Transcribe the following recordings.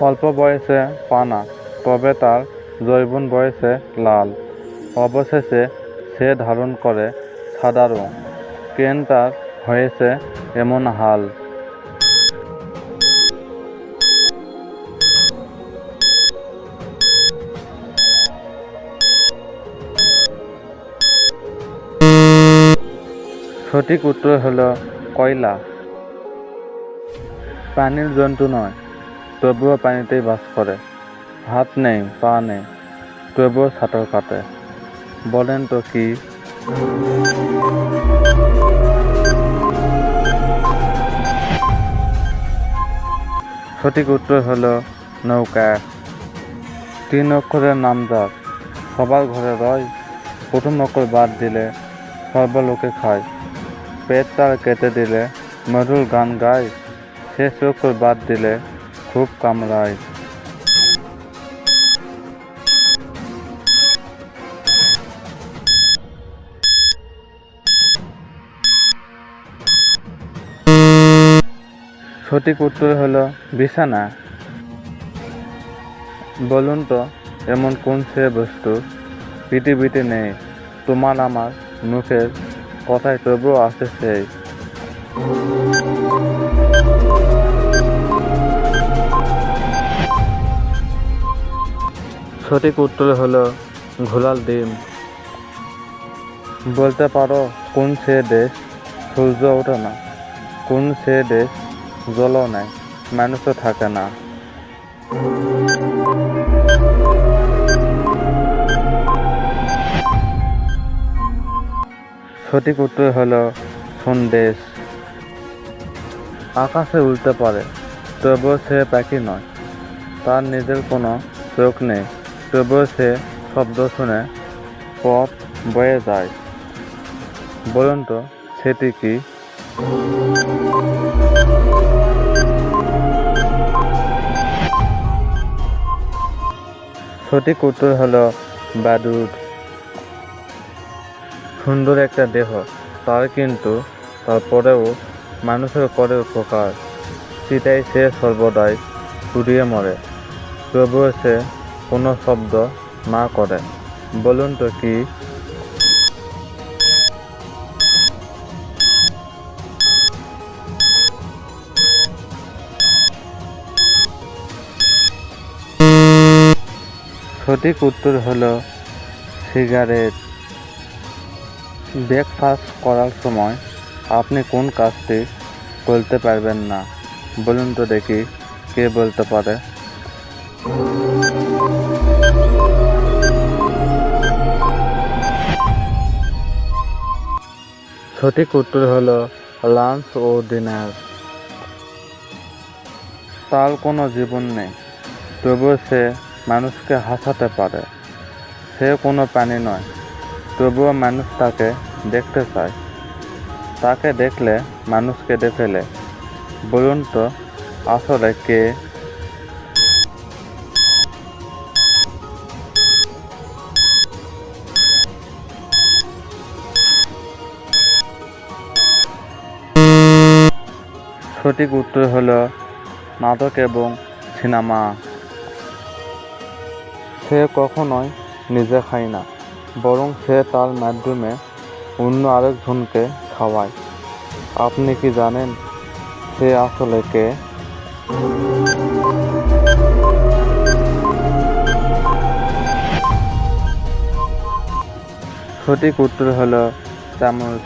অল্প বয়সে পানা, তবে তার যৌবন বয়সে লাল। অবশেষে সে ধারণ করে সাদা রং কেন তার হয়েছে এমন হাল? সঠিক উত্তর হলো কয়লা। পানির জন্তু নয় তবুও পানিতেই বাস করে। হাত নেই, পা নেই, তবুও সাঁতার কাটে। বলেন তো কি? সঠিক উত্তর হলো নৌকা। তিন অক্ষরের নাম যার সবার ঘরে রয়, প্রথম অক্ষর বাদ দিলে সর্বলোকে খায়। পেট তার কেটে দিলে মধুর গান গায়। শেষ অক্ষর বাদ দিলে খুব কামড়ায়। সঠিক উত্তর হলো বিছানা। বলুন তো, এমন কোন সে বস্তু পৃথিবীতে নেই? তোমার আমার মুখের কথায় তবুও আছে সেই। সঠিক উত্তর হলো ঘোলাল ডিম। বলতে পারো, কোন সে দেশ সূর্য ওঠে না? কোন সে দেশ জলও নাই, মানুষও থাকে না? সঠিক উত্তর হলো সন্দেশ আকাশে উড়তে পারে, তবুও সে পাখি নয়, তার নিজের কোনো চোখ নেই। তবুও সে শব্দ শুনে পথ বয়ে যায়। বলুন তো, সেটি কি? সঠিক উত্তর হলো বাদুর সুন্দর একটা দেহ, তার কিন্তু তারপরেও মানুষের করে উপকার। সেটাই সে সর্বদাই কুড়িয়ে মরে। তবুও সে কোনো শব্দ না করে। বলুন তো কি? সঠিক উত্তর হলো সিগারেট। ব্রেকফাস্ট করার সময় আপনি কোন কাজটি করতে পারবেন না? বলুন তো দেখি কে বলতে পারে। সঠিক উত্তর হলো লাঞ্চ ও ডিনার। তার কোনো জীবন নেই, তবুও সে মানুষকে হাসাতে পারে। সে কোনো প্রাণী নয়, তবুও মানুষ তাকে দেখতে চায়। তাকে দেখলে মানুষ কেঁদে ফেলে বলুন তো, আসলে কে সঠিক উত্তর হলো নাটক এবং সিনেমা। সে কখনোই নিজে খায় না, বরং সে তার মাধ্যমে অন্য আরেকজনকে খাওয়ায়। আপনি কি জানেন সে আসলে কে? সঠিক উত্তর হলো চামচ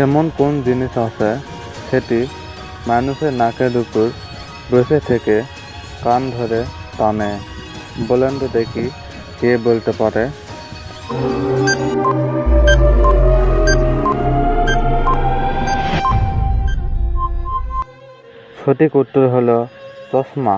এমন কোন জিনিস আছে সেটি মানুষের নাকের উপর বসে থেকে কান ধরে টানে। বলেন তো দেখি কে বলতে পারে। সঠিক উত্তর হলো চশমা।